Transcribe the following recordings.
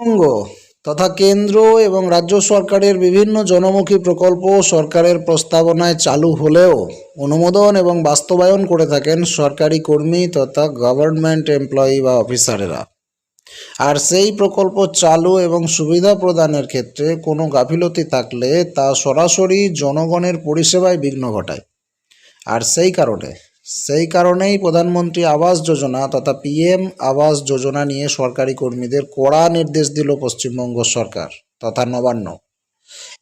পশ্চিমবঙ্গ তথা কেন্দ্র এবং রাজ্য সরকারের বিভিন্ন জনমুখী প্রকল্প সরকারের প্রস্তাবনায় চালু হলেও অনুমোদন এবং বাস্তবায়ন করে থাকেন সরকারি কর্মী তথা গভর্নমেন্ট এমপ্লয়ি বা অফিসারেরা। আর সেই প্রকল্প চালু এবং সুবিধা প্রদানের ক্ষেত্রে কোনো গাফিলতি থাকলে তা সরাসরি জনগণের পরিষেবায় বিঘ্ন ঘটায়। আর সেই কারণে সেই কারণেই প্রধানমন্ত্রী আবাস যোজনা তথা পিএম আবাস যোজনা নিয়ে সরকারি কর্মীদের কড়া নির্দেশ দিল পশ্চিমবঙ্গ সরকার তথা নবান্ন।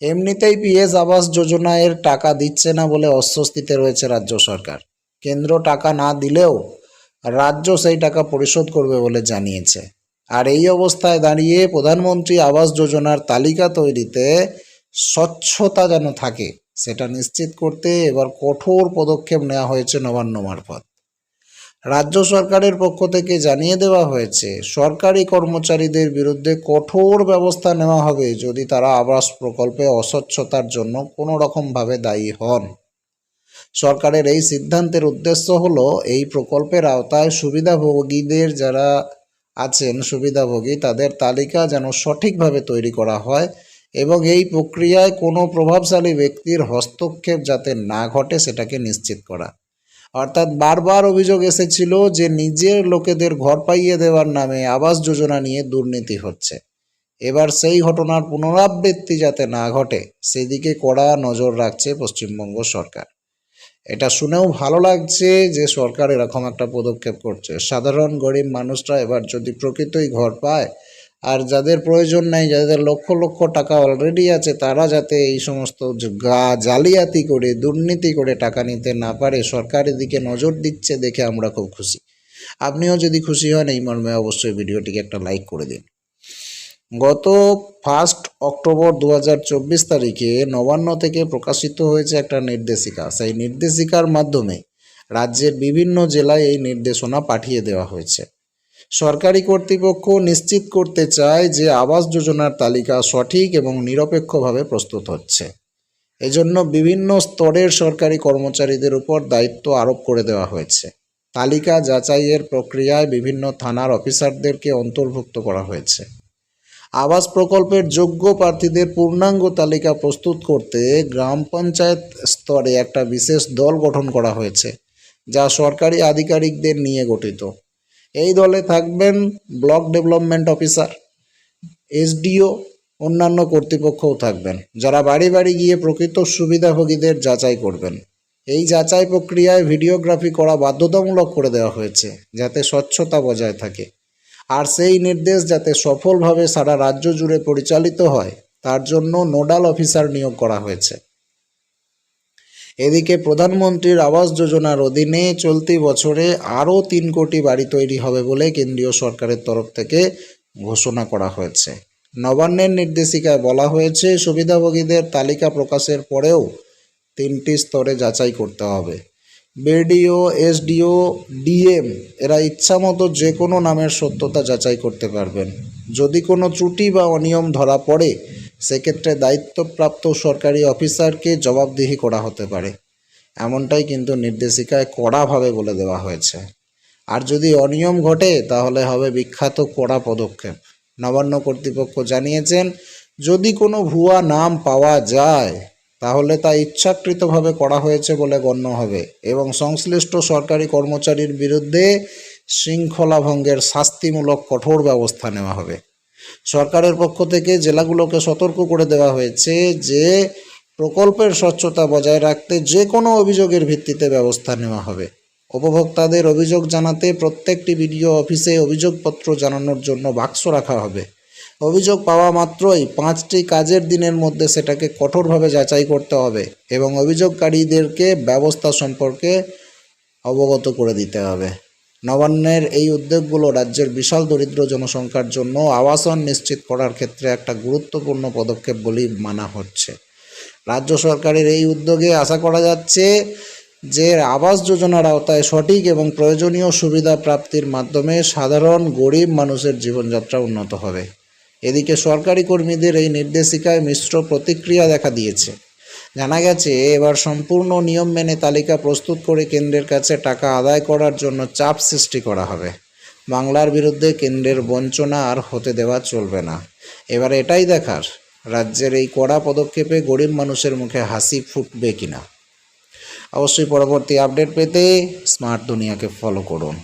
এমনিতেই পিএস আবাস যোজনা এর টাকা দিচ্ছে না বলে অস্বস্তিতে রয়েছে রাজ্য সরকার। কেন্দ্র টাকা না দিলেও রাজ্য সেই টাকা পরিশোধ করবে বলে জানিয়েছে। আর এই অবস্থায় দাঁড়িয়ে প্রধানমন্ত্রী আবাস যোজনার তালিকা তৈরিতে স্বচ্ছতা যেন থাকে সেটা নিশ্চিত করতে এবার কঠোর পদক্ষেপ নেওয়া হয়েছে নবান্ন মারফত। রাজ্য সরকারের পক্ষ থেকে জানিয়ে দেওয়া হয়েছে, সরকারি কর্মচারীদের বিরুদ্ধে কঠোর ব্যবস্থা নেওয়া হবে যদি তারা আবাস প্রকল্পে অস্বচ্ছতার জন্য কোনো রকমভাবে দায়ী হন। সরকারের এই সিদ্ধান্তের উদ্দেশ্য হলো এই প্রকল্পের আওতায় সুবিধাভোগীদের যারা আছেন, সুবিধাভোগী তাদের তালিকা যেন সঠিকভাবে তৈরি করা হয়। এবং এই প্রক্রিয়ায় কোনো প্রভাবশালী ব্যক্তির হস্তক্ষেপ যাতে না ঘটে সেটাকে নিশ্চিত করা। অর্থাৎ বারবার অভিযোগ এসেছিল যে নিজের লোকেদের ঘর পাইয়ে দেওয়ার নামে আবাস যোজনা নিয়ে দুর্নীতি হচ্ছে। এবার সেই ঘটনার পুনরাবৃত্তি যাতে না ঘটে, সেদিকে কড়া নজর রাখছে পশ্চিমবঙ্গ সরকার। এটা শুনেও ভালো লাগছে যে সরকার এরকম একটা পদক্ষেপ করছে। সাধারণ গরিব মানুষরা এবার যদি প্রকৃতই ঘর পায় আর যাদের প্রয়োজন নাই, যাদের লক্ষ লক্ষ টাকা অলরেডি আছে, তারা যাতে এই সমস্ত গা জালিয়াতি করে, দুর্নীতি করে টাকা নিতে না পারে সরকার এদিকে নজর দিচ্ছে দেখে আমরা খুব খুশি। আপনিও যদি খুশি হন, এই মর্মে অবশ্যই ভিডিওটিকে একটা লাইক করে দিন। গত ফার্স্ট অক্টোবর দু হাজার চব্বিশ তারিখে নবান্ন থেকে প্রকাশিত হয়েছে একটা নির্দেশিকা। সেই নির্দেশিকার মাধ্যমে রাজ্যের বিভিন্ন জেলায় এই নির্দেশনা পাঠিয়ে দেওয়া হয়েছে। সরকারি কর্তৃপক্ষ নিশ্চিত করতে চায় যে আবাস যোজনার তালিকা সঠিক এবং নিরপেক্ষভাবে প্রস্তুত হচ্ছে। এজন্য বিভিন্ন স্তরের সরকারি কর্মচারীদের উপর দায়িত্ব আরোপ করে দেওয়া হয়েছে। তালিকা যাচাইয়ের প্রক্রিয়ায় বিভিন্ন থানার অফিসারদেরকে অন্তর্ভুক্ত করা হয়েছে। আবাস প্রকল্পের যোগ্য প্রার্থীদের পূর্ণাঙ্গ তালিকা প্রস্তুত করতে গ্রাম পঞ্চায়েত স্তরে একটা বিশেষ দল গঠন করা হয়েছে, যা সরকারি আধিকারিকদের নিয়ে গঠিত। এই দলে থাকবেন ব্লক ডেভেলপমেন্ট অফিসার, এসডিও, অন্যান্য কর্তৃপক্ষও থাকবেন। যারা বাড়ি বাড়ি গিয়ে প্রকৃত সুবিধাভোগীদের যাচাই করবেন। এই যাচাই প্রক্রিয়ায় ভিডিওগ্রাফি করা বাধ্যতামূলক করে দেওয়া হয়েছে, যাতে স্বচ্ছতা বজায় থাকে। আর সেই নির্দেশ যাতে সফলভাবে সারা রাজ্য জুড়ে পরিচালিত হয়, তার জন্য নোডাল অফিসার নিয়োগ করা হয়েছে। এদিকে প্রধানমন্ত্রীর আবাস যোজনার অধীনে চলতি বছরে আরও তিন কোটি বাড়ি তৈরি হবে বলে কেন্দ্রীয় সরকারের তরফ থেকে ঘোষণা করা হয়েছে। নবান্নের নির্দেশিকায় বলা হয়েছে, সুবিধাভোগীদের তালিকা প্রকাশের পরেও তিনটি স্তরে যাচাই করতে হবে। বিডিও, এসডিও, ডিএম, এরা ইচ্ছামতো যে কোনো নামের সত্যতা যাচাই করতে পারবেন। যদি কোনো ত্রুটি বা অনিয়ম ধরা পড়ে সেক্ষেত্রে দায়িত্বপ্রাপ্ত সরকারি অফিসারকে জবাবদিহি করা হতে পারে। এমনটাই কিন্তু নির্দেশিকায় কড়াভাবে বলে দেওয়া হয়েছে। আর যদি অনিয়ম ঘটে, তাহলে হবে বিখ্যাত কড়া পদক্ষেপ। নবান্ন কর্তৃপক্ষ জানিয়েছেন, যদি কোনো ভুয়া নাম পাওয়া যায়, তাহলে তা ইচ্ছাকৃতভাবে করা হয়েছে বলে গণ্য হবে এবং সংশ্লিষ্ট সরকারি কর্মচারীর বিরুদ্ধে শৃঙ্খলা ভঙ্গের শাস্তিমূলক কঠোর ব্যবস্থা নেওয়া হবে। সরকারের পক্ষ থেকে জেলাগুলোকে সতর্ক করে দেওয়া হয়েছে যে প্রকল্পের স্বচ্ছতা বজায় রাখতে যে কোনো অভিযোগের ভিত্তিতে ব্যবস্থা নেওয়া হবে। উপভোক্তাদের অভিযোগ জানাতে প্রত্যেকটি বিডিও অফিসে অভিযোগপত্র জানানোর জন্য বাক্স রাখা হবে। অভিযোগ পাওয়া মাত্রই পাঁচটি কাজের দিনের মধ্যে সেটাকে কঠোরভাবে যাচাই করতে হবে এবং অভিযোগকারীদেরকে ব্যবস্থা সম্পর্কে অবগত করে দিতে হবে। নবান্নের এই উদ্যোগগুলো রাজ্যের বিশাল দরিদ্র জনসংখ্যার জন্য আবাসন নিশ্চিত করার ক্ষেত্রে একটা গুরুত্বপূর্ণ পদক্ষেপ বলেই মানা হচ্ছে। রাজ্য সরকারের এই উদ্যোগে আশা করা যাচ্ছে যে আবাস যোজনার আওতায় সঠিক এবং প্রয়োজনীয় সুবিধা প্রাপ্তির মাধ্যমে সাধারণ গরিব মানুষের জীবনযাত্রা উন্নত হবে। এদিকে সরকারি কর্মীদের এই নির্দেশিকায় মিশ্র প্রতিক্রিয়া দেখা দিয়েছে। জানা গেছে, এবার সম্পূর্ণ নিয়ম মেনে তালিকা প্রস্তুত করে কেন্দ্রের কাছে টাকা আদায় করার জন্য চাপ সৃষ্টি করা হবে। বাংলার বিরুদ্ধে কেন্দ্রের বঞ্চনা আর হতে দেওয়া চলবে না। এবার এটাই দেখার, রাজ্যের এই কড়া পদক্ষেপে গরিব মানুষের মুখে হাসি ফুটবে কিনা। অবশ্যই পরবর্তী আপডেট পেতে স্মার্ট দুনিয়াকে ফলো করুন।